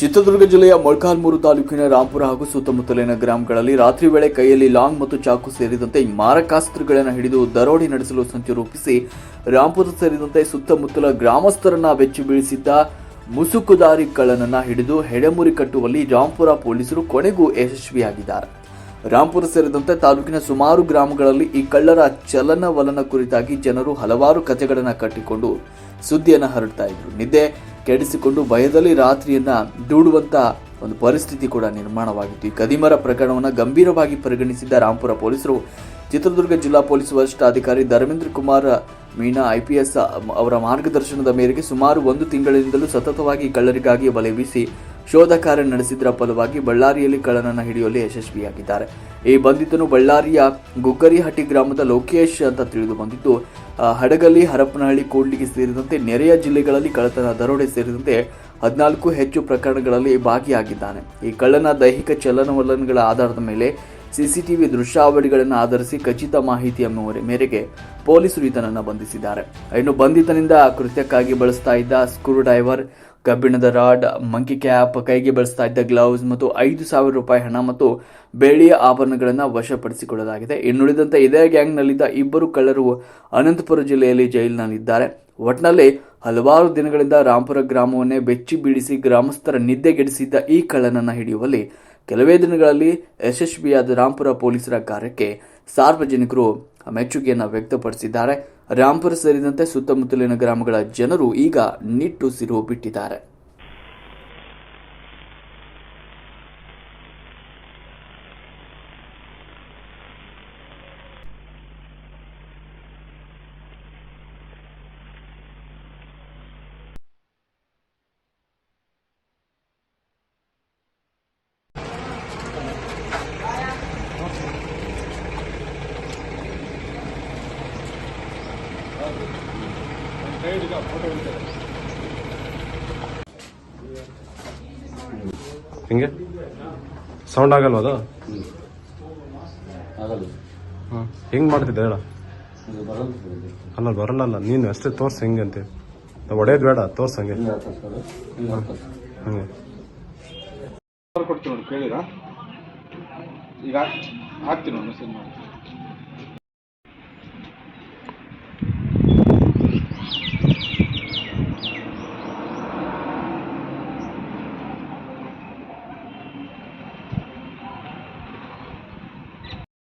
ಚಿತ್ರದುರ್ಗ ಜಿಲ್ಲೆಯ ಮೊಳಕಾಲ್ಮೂರು ತಾಲೂಕಿನ ರಾಂಪುರ ಹಾಗೂ ಸುತ್ತಮುತ್ತಲಿನ ಗ್ರಾಮಗಳಲ್ಲಿ ರಾತ್ರಿ ವೇಳೆ ಕೈಯಲ್ಲಿ ಲಾಂಗ್ ಮತ್ತು ಚಾಕು ಸೇರಿದಂತೆ ಮಾರಕಾಸ್ತ್ರಗಳನ್ನು ಹಿಡಿದು ದರೋಡೆ ನಡೆಸಲು ಸಂಚು ರೂಪಿಸಿ ರಾಂಪುರ ಸೇರಿದಂತೆ ಸುತ್ತಮುತ್ತಲ ಗ್ರಾಮಸ್ಥರನ್ನ ಬೆಚ್ಚಿ ಬೀಳಿಸಿದ್ದ ಮುಸುಕುದಾರಿ ಕಳ್ಳನನ್ನ ಹಿಡಿದು ಹೆಡೆಮುರಿ ಕಟ್ಟುವಲ್ಲಿ ರಾಂಪುರ ಪೊಲೀಸರು ಕೊನೆಗೂ ಯಶಸ್ವಿಯಾಗಿದ್ದಾರೆ. ರಾಂಪುರ ಸೇರಿದಂತೆ ತಾಲೂಕಿನ ಸುಮಾರು ಗ್ರಾಮಗಳಲ್ಲಿ ಈ ಕಳ್ಳರ ಚಲನವಲನ ಕುರಿತಾಗಿ ಜನರು ಹಲವಾರು ಕಥೆಗಳನ್ನು ಕಟ್ಟಿಕೊಂಡು ಸುದ್ದಿಯನ್ನು ಹರಡ್ತಾ ಇದ್ರು. ನಿದ್ದೆ ಕೆಡಿಸಿಕೊಂಡು ಭಯದಲ್ಲಿ ರಾತ್ರಿಯನ್ನ ದೂಡುವಂತ ಒಂದು ಪರಿಸ್ಥಿತಿ ಕೂಡ ನಿರ್ಮಾಣವಾಗಿತ್ತು. ಈ ಕದಿಮರ ಪ್ರಕರಣವನ್ನು ಗಂಭೀರವಾಗಿ ಪರಿಗಣಿಸಿದ್ದ ರಾಂಪುರ ಪೊಲೀಸರು ಚಿತ್ರದುರ್ಗ ಜಿಲ್ಲಾ ಪೊಲೀಸ್ ವರಿಷ್ಠಾಧಿಕಾರಿ ಧರ್ಮೇಂದ್ರ ಕುಮಾರ್ ಮೀನಾ ಐಪಿಎಸ್ ಅವರ ಮಾರ್ಗದರ್ಶನದ ಮೇರೆಗೆ ಸುಮಾರು ಒಂದು ತಿಂಗಳಿನಿಂದಲೂ ಸತತವಾಗಿ ಕಳ್ಳರಿಗಾಗಿ ಬಲೆ ಬೀಸಿ ಶೋಧ ಕಾರ್ಯ ನಡೆಸಿದ್ರ ಫಲವಾಗಿ ಬಳ್ಳಾರಿಯಲ್ಲಿ ಕಳ್ಳನನ್ನು ಹಿಡಿಯುವಲ್ಲಿ ಯಶಸ್ವಿಯಾಗಿದ್ದಾರೆ. ಈ ಬಂಧಿತನು ಬಳ್ಳಾರಿಯ ಗುಗ್ಗರಿಹಟ್ಟಿ ಗ್ರಾಮದ ಲೋಕೇಶ್ ಅಂತ ತಿಳಿದು ಬಂದಿದ್ದು ಹಡಗಲಿ, ಹರಪನಹಳ್ಳಿ, ಕೂಡ್ಲಿಗೆ ಸೇರಿದಂತೆ ನೆರೆಯ ಜಿಲ್ಲೆಗಳಲ್ಲಿ ಕಳ್ಳತನ, ದರೋಡೆ ಸೇರಿದಂತೆ ಹದಿನಾಲ್ಕು ಹೆಚ್ಚು ಪ್ರಕರಣಗಳಲ್ಲಿ ಭಾಗಿಯಾಗಿದ್ದಾನೆ. ಈ ಕಳ್ಳನ ದೈಹಿಕ ಚಲನವಲನಗಳ ಆಧಾರದ ಮೇಲೆ ಸಿಸಿಟಿವಿ ದೃಶ್ಯಾವಳಿಗಳನ್ನು ಆಧರಿಸಿ ಖಚಿತ ಮಾಹಿತಿಯ ಮೇರೆ- ಮೇರೆಗೆ ಪೊಲೀಸರು ಈತನನ್ನು ಬಂಧಿಸಿದ್ದಾರೆ. ಇನ್ನು ಬಂಧಿತನಿಂದ ಕೃತ್ಯಕ್ಕಾಗಿ ಬಳಸ್ತಾ ಇದ್ದ ಸ್ಕ್ರೂ ಡ್ರೈವರ್, ಕಬ್ಬಿಣದ ರಾಡ್, ಮಂಕಿ ಕ್ಯಾಪ್, ಕೈಗೆ ಬಳಸ್ತಾ ಇದ್ದ ಗ್ಲೌಸ್ ಮತ್ತು ಐದು ಸಾವಿರ ರೂಪಾಯಿ ಹಣ ಮತ್ತು ಬೆಳ್ಳಿಯ ಆಭರಣಗಳನ್ನು ವಶಪಡಿಸಿಕೊಳ್ಳಲಾಗಿದೆ. ಇನ್ನುಳಿದಂತೆ ಇದೇ ಗ್ಯಾಂಗ್ನಲ್ಲಿದ್ದ ಇಬ್ಬರು ಕಳ್ಳರು ಅನಂತಪುರ ಜಿಲ್ಲೆಯಲ್ಲಿ ಜೈಲಿನಲ್ಲಿದ್ದಾರೆ. ಒಟ್ನಲ್ಲಿ ಹಲವಾರು ದಿನಗಳಿಂದ ರಾಂಪುರ ಗ್ರಾಮವನ್ನೇ ಬೆಚ್ಚಿ ಬೀಳಿಸಿ ಗ್ರಾಮಸ್ಥರ ನಿದ್ದೆಗೆಡಿಸಿದ್ದ ಈ ಕಳ್ಳನನ್ನು ಹಿಡಿಯುವಲ್ಲಿ ಕೆಲವೇ ದಿನಗಳಲ್ಲಿ ಯಶಸ್ವಿಯಾದ ರಾಂಪುರ ಪೊಲೀಸರ ಕಾರ್ಯಕ್ಕೆ ಸಾರ್ವಜನಿಕರು ಮೆಚ್ಚುಗೆಯನ್ನು ವ್ಯಕ್ತಪಡಿಸಿದ್ದಾರೆ. ರಾಂಪುರ ಸೇರಿದಂತೆ ಸುತ್ತಮುತ್ತಲಿನ ಗ್ರಾಮಗಳ ಜನರು ಈಗ ನಿಟ್ಟುಸಿರು ಬಿಟ್ಟಿದ್ದಾರೆ. ಹಿಂಗೆ? ಸೌಂಡ್ ಆಗಲ್ವ ಅದು? ಆಗಲ್ಲ. ಹಾಂ ಹೆಂಗ್ ಮಾಡ್ತಿದ್ದೆ ಹೇಳ. ಇದು ಇದು. ಅಲ್ಲ ಬರಲ್ಲ ಅಲ್ಲ ನೀನು ಅಷ್ಟೇ ತೋರ್ಸು ಹೆಂಗೆ ಅಂತ. ಒಡೆಯೋದು ಬೇಡ ತೋರ್ಸು ಹಂಗೆ. ಹಿಂಗೆ ಕೊಡ್ತೀನಿ ನೋಡಿ ಕೇಳಿರಾ? ಈಗ ಹಾಕ್ತೀನಿ ಮೆಸೇಜ್ ಮಾಡಿ.